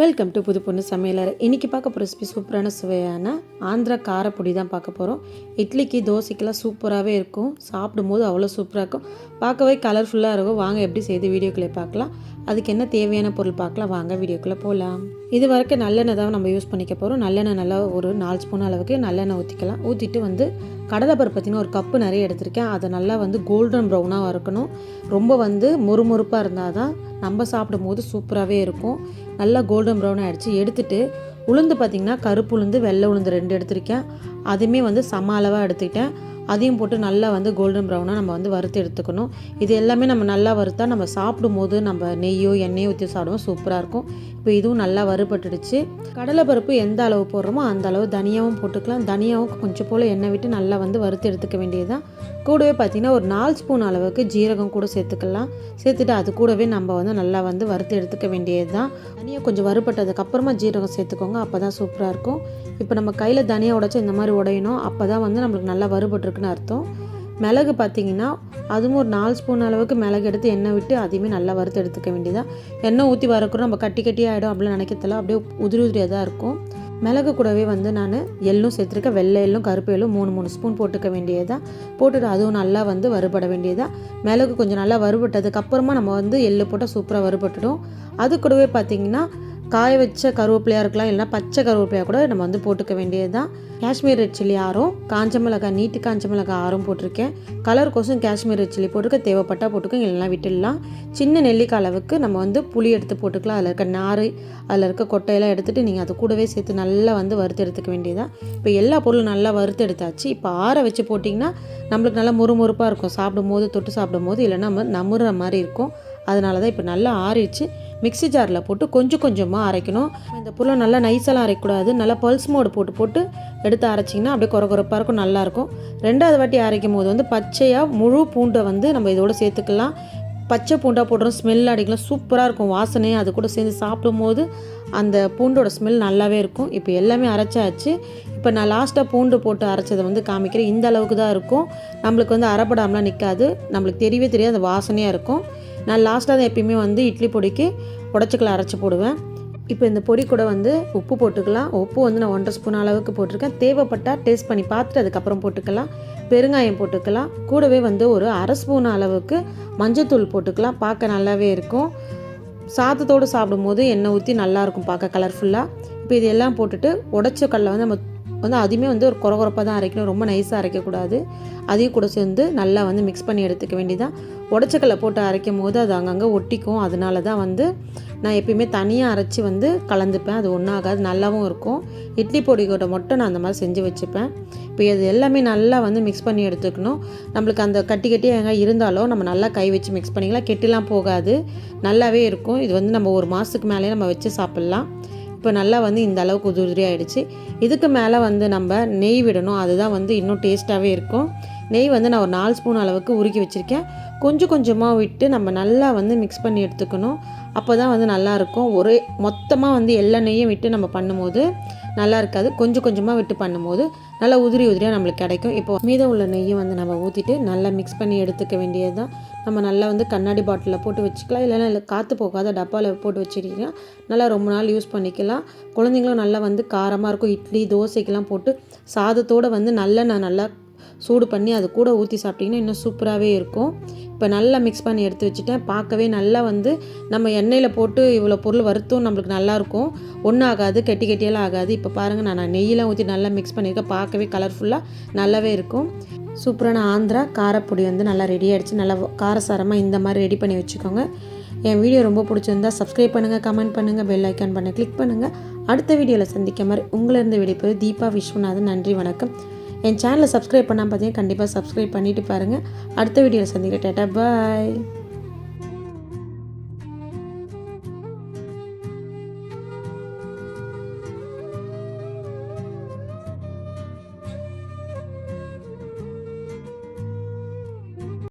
Welcome to புது பொண்ணு சமையலர் இன்றைக்கி பார்க்க போகிற ரெசிபி சூப்பரான சுவையான ஆந்திரா காரப்பொடி தான் பார்க்க போகிறோம் இட்லிக்கு தோசைக்கெல்லாம் சூப்பராகவே இருக்கும். சாப்பிடும்போது அவ்வளோ சூப்பராக இருக்கும். பார்க்கவே கலர்ஃபுல்லாக இருக்கும். வாங்க எப்படி செய்து வீடியோக்குள்ளே பார்க்கலாம். அதுக்கு என்ன தேவையான பொருள் பார்க்கலாம். வாங்க வீடியோக்குள்ளே போகலாம். இது வரைக்கும் நல்லெண்ணெய் தான் நம்ம யூஸ் பண்ணிக்க போகிறோம் நல்லெண்ணெய் நல்லா ஒரு நாலு ஸ்பூன் அளவுக்கு நல்லெண்ணெய் ஊற்றிக்கலாம் ஊற்றிட்டு வந்து கடலைப்பருப்பு பார்த்தீங்கன்னா ஒரு கப்பு நிறைய எடுத்திருக்கேன். அதை நல்லா வந்து கோல்டன் ப்ரௌனாக வறுக்கணும். ரொம்ப வந்து மொறுமொறுப்பாக இருந்தால் தான் நம்ம சாப்பிடும் போது சூப்பராகவே இருக்கும். நல்லா கோல்டன் ப்ரௌன் ஆகிடுச்சு எடுத்துட்டு உளுந்து பார்த்திங்கன்னா கருப்பு உளுந்து வெள்ளை உளுந்து ரெண்டு எடுத்திருக்கேன். அதுவுமே வந்து சம அளவாக எடுத்துக்கிட்டேன். அதையும் போட்டு நல்லா வந்து கோல்டன் ப்ரௌனாக நம்ம வந்து வறுத்து எடுத்துக்கணும். இது எல்லாமே நம்ம நல்லா வறுத்தா நம்ம சாப்பிடும் போது நம்ம நெய்யோ எண்ணெயோ ஊற்றி சாப்பிடுவோம் சூப்பராக இருக்கும். இப்போ இதுவும் நல்லா வறுபட்டுடுச்சு. கடலைப்பருப்பு எந்த அளவு போடுறோமோ அந்த அளவு தனியாகவும் போட்டுக்கலாம். தனியாவும் கொஞ்சம் போல் எண்ணெய் விட்டு நல்லா வந்து வறுத்து எடுத்துக்க வேண்டியதுதான். கூடவே பார்த்திங்கன்னா ஒரு நாலு ஸ்பூன் அளவுக்கு ஜீரகம் கூட சேர்த்துக்கலாம். சேர்த்துட்டு அது கூடவே நம்ம வந்து நல்லா வந்து வறுத்து எடுத்துக்க வேண்டியது தான் தனியாக கொஞ்சம் வறுபட்டதுக்கப்புறமா ஜீரகம் சேர்த்துக்கோங்க. அப்போ தான் சூப்பராக இருக்கும். இப்போ நம்ம கையில் தனியாக உடைச்சி இந்த மாதிரி உடையணும். அப்போ தான் வந்து நம்மளுக்கு நல்லா வறுபட்டுருக்குன்னு அர்த்தம். மிளகு பார்த்தீங்கன்னா அதுவும் ஒரு நாலு ஸ்பூன் அளவுக்கு மிளகு எடுத்து எண்ணெய் விட்டு அதையுமே நல்லா வறுத்து எடுத்துக்க வேண்டியதான் எண்ணெய் ஊற்றி வறுக்கிறோம் நம்ம கட்டி கட்டி ஆகிடும் அப்படிலாம் நினைக்கிறதில்ல அப்படியே உதிரி உதிரியாக தான் இருக்கும். மிளகு கூடவே வந்து நான் எள்ளும் சேர்த்துருக்கேன். வெள்ளை எள்ளும் கருப்பு எள்ளும் மூணு மூணு ஸ்பூன் போட்டுக்க வேண்டியதாக போட்டுட்டு அதுவும் நல்லா வந்து வறுபட வேண்டியதாக மிளகு கொஞ்சம் நல்லா வறுபட்டதுக்கப்புறமா நம்ம வந்து எள்ளு போட்டால் சூப்பராக வறுபட்டுடும். அது கூடவே பார்த்திங்கன்னா காய வச்ச கருவேப்பிலையாக இருக்கலாம் இல்லைனா பச்சை கருவேப்பிலையாக கூட நம்ம வந்து போட்டுக்க வேண்டியது தான் காஷ்மீர் ரெட் சில்லி ஆரம் காஞ்ச மிளகாய் நீட்டு காஞ்ச மிளகாய் ஆரம் போட்டிருக்கேன். கலர் கோசம் காஷ்மீர் ரெட் சில்லி போட்டுக்க தேவைப்பட்டால் போட்டுக்கோங்க இல்லைனா விட்டுடலாம். சின்ன நெல்லிக்காய் அளவுக்கு நம்ம வந்து புளி எடுத்து போட்டுக்கலாம். அதில் இருக்க நார் அதில் இருக்க கொட்டையெல்லாம் எடுத்துகிட்டு நீங்கள் அது கூடவே சேர்த்து நல்லா வந்து வறுத்து எடுத்துக்க வேண்டியதான் இப்போ எல்லா பொருளும் நல்லா வறுத்து எடுத்தாச்சு. இப்போ ஆற வச்சு போட்டிங்கன்னா நம்மளுக்கு நல்லா முறுமுறுப்பாக இருக்கும். சாப்பிடும் போது தொட்டு சாப்பிடும் போது இல்லைன்னா நம்ம நமுற மாதிரி இருக்கும். அதனால தான் இப்போ நல்லா ஆறிடுச்சு. மிக்ஸி ஜாரில் போட்டு கொஞ்சம் கொஞ்சமாக அரைக்கணும். இந்த பொருளை நல்லா நைஸெல்லாம் அரைக்கக்கூடாது. நல்லா பல்ஸ் மோடு போட்டு போட்டு எடுத்து அரைச்சிங்கன்னா அப்படியே குறை குறைப்பாக இருக்கும் நல்லாயிருக்கும். ரெண்டாவது வாட்டி அரைக்கும் போது வந்து பச்சையாக முழு பூண்டை வந்து நம்ம இதோட சேர்த்துக்கலாம். பச்சை பூண்டாக போடுறோம் ஸ்மெல் அடிக்கலாம். சூப்பராக இருக்கும் வாசனை அது கூட சேர்ந்து சாப்பிடும் போது அந்த பூண்டோட ஸ்மெல் நல்லாவே இருக்கும். இப்போ எல்லாமே அரைச்சாச்சு. இப்போ நான் லாஸ்ட்டாக பூண்டு போட்டு அரைச்சதை வந்து காமிக்கிறேன். இந்த அளவுக்கு தான் இருக்கும். நம்மளுக்கு வந்து அரைப்படாமலாம் நிற்காது. நம்மளுக்கு தெரியவே தெரியாது. அந்த வாசனையாக இருக்கும். நான் லாஸ்ட்டாக தான் எப்பயுமே வந்து இட்லி பொடிக்கு உடச்சிக்கல அரைச்சி போடுவேன். இப்போ இந்த பொடி கூட வந்து உப்பு போட்டுக்கலாம். உப்பு வந்து நான் ஒன்றரை ஸ்பூன் அளவுக்கு போட்டிருக்கேன். தேவைப்பட்டால் டேஸ்ட் பண்ணி பார்த்துட்டு அதுக்கப்புறம் போட்டுக்கலாம். பெருங்காயம் போட்டுக்கலாம். கூடவே வந்து ஒரு அரை ஸ்பூன் அளவுக்கு மஞ்சத்தூள் போட்டுக்கலாம். பார்க்க நல்லாவே இருக்கும். சாதத்தோடு சாப்பிடும்போது எண்ணெய் ஊற்றி நல்லாயிருக்கும் பார்க்க கலர்ஃபுல்லாக இப்போ இதெல்லாம் போட்டுட்டு உடச்ச கடலை வந்து நம்ம வந்து அதுவுமே வந்து ஒரு குறகுறப்பாக தான் அரைக்கணும். ரொம்ப நைஸாக அரைக்கக்கூடாது. அதையும் கூட சேர்ந்து நல்லா வந்து மிக்ஸ் பண்ணி எடுத்துக்க வேண்டியதான் உடச்சக்கல்ல போட்டு அரைக்கும் போது அது அங்கங்கே ஒட்டிக்கும். அதனால தான் வந்து நான் எப்பயுமே தனியாக அரைச்சி வந்து கலந்துப்பேன். அது ஒன்றும் ஆகாது நல்லாவும் இருக்கும். இட்லி பொடி கூட மட்டும் நான் அந்த மாதிரி செஞ்சு வச்சுப்பேன். இப்போ இது எல்லாமே நல்லா வந்து மிக்ஸ் பண்ணி எடுத்துக்கணும். நம்மளுக்கு அந்த கட்டி கட்டி எங்கே இருந்தாலும் நம்ம நல்லா கை வச்சு மிக்ஸ் பண்ணிக்கலாம். கெட்டிலாம் போகாது. நல்லாவே இருக்கும். இது வந்து நம்ம ஒரு மாதத்துக்கு மேலே நம்ம வச்சு சாப்பிட்லாம். இப்போ நல்லா வந்து இந்த அளவுக்கு உதிரி ஆகிடுச்சு இதுக்கு மேலே வந்து நம்ம நெய் விடணும். அதுதான் வந்து இன்னும் டேஸ்ட்டாகவே இருக்கும். நெய் வந்து நான் ஒரு நாலு ஸ்பூன் அளவுக்கு உருக்கி வச்சுருக்கேன். கொஞ்சம் கொஞ்சமாக விட்டு நம்ம நல்லா வந்து மிக்ஸ் பண்ணி எடுத்துக்கணும். அப்போ தான் வந்து நல்லாயிருக்கும் ஒரே மொத்தமாக வந்து எல்லா நெய்யும் விட்டு நம்ம பண்ணும்போது நல்லா இருக்காது. கொஞ்சம் கொஞ்சமாக விட்டு பண்ணும்போது நல்லா உதிரி உதிரியாக நம்மளுக்கு கிடைக்கும். இப்போ மீதம் உள்ள நெய்யை வந்து நம்ம ஊற்றிட்டு நல்லா மிக்ஸ் பண்ணி எடுத்துக்க வேண்டியது தான் நம்ம நல்லா வந்து கண்ணாடி பாட்டிலில் போட்டு வச்சுக்கலாம். இல்லைன்னா இல்லை காற்று போகாத டப்பாவில் போட்டு வச்சுக்கிட்டிங்கன்னா நல்லா ரொம்ப நாள் யூஸ் பண்ணிக்கலாம். குழந்தைங்களும் நல்லா வந்து காரமாக இருக்கும். இட்லி தோசைக்கெலாம் போட்டு சாதத்தோடு வந்து நல்லெண்ணெய் நல்லா சூடு பண்ணி அது கூட ஊற்றி சாப்பிட்டிங்கன்னா இன்னும் சூப்பராகவே இருக்கும். இப்போ நல்லா மிக்ஸ் பண்ணி எடுத்து வச்சுட்டேன். பார்க்கவே நல்லா வந்து நம்ம எண்ணெயில் போட்டு இவ்வளோ பொருள் வறுத்தும் நம்மளுக்கு நல்லாயிருக்கும் ஒன்றும் ஆகாது கெட்டி கெட்டியெல்லாம் ஆகாது. இப்போ பாருங்கள் நான் நெய்யெலாம் ஊற்றி நல்லா மிக்ஸ் பண்ணியிருக்கேன். பார்க்கவே கலர்ஃபுல்லாக நல்லாவே இருக்கும். சூப்பரான ஆந்திரா காரப்பொடி வந்து நல்லா ரெடி ஆகிடுச்சு நல்லா காரசாரமாக இந்த மாதிரி ரெடி பண்ணி வச்சுக்கோங்க. என் வீடியோ ரொம்ப பிடிச்சிருந்தா சப்ஸ்கிரைப் பண்ணுங்கள் கமெண்ட் பண்ணுங்கள் பெல் ஐக்கான் பண்ண கிளிக் பண்ணுங்கள் அடுத்த வீடியோவில் சந்திக்க மாதிரி உங்களிருந்து விடைபெறும் தீபா விஸ்வநாதன். நன்றி வணக்கம். என் சேனலை சப்ஸ்கிரைப் பண்ணால் பார்த்தீங்கன்னா கண்டிப்பாக சப்ஸ்கிரைப் பண்ணிவிட்டு பாருங்கள் அடுத்த வீடியோவில் சந்திக்க டேட்டா பாய்.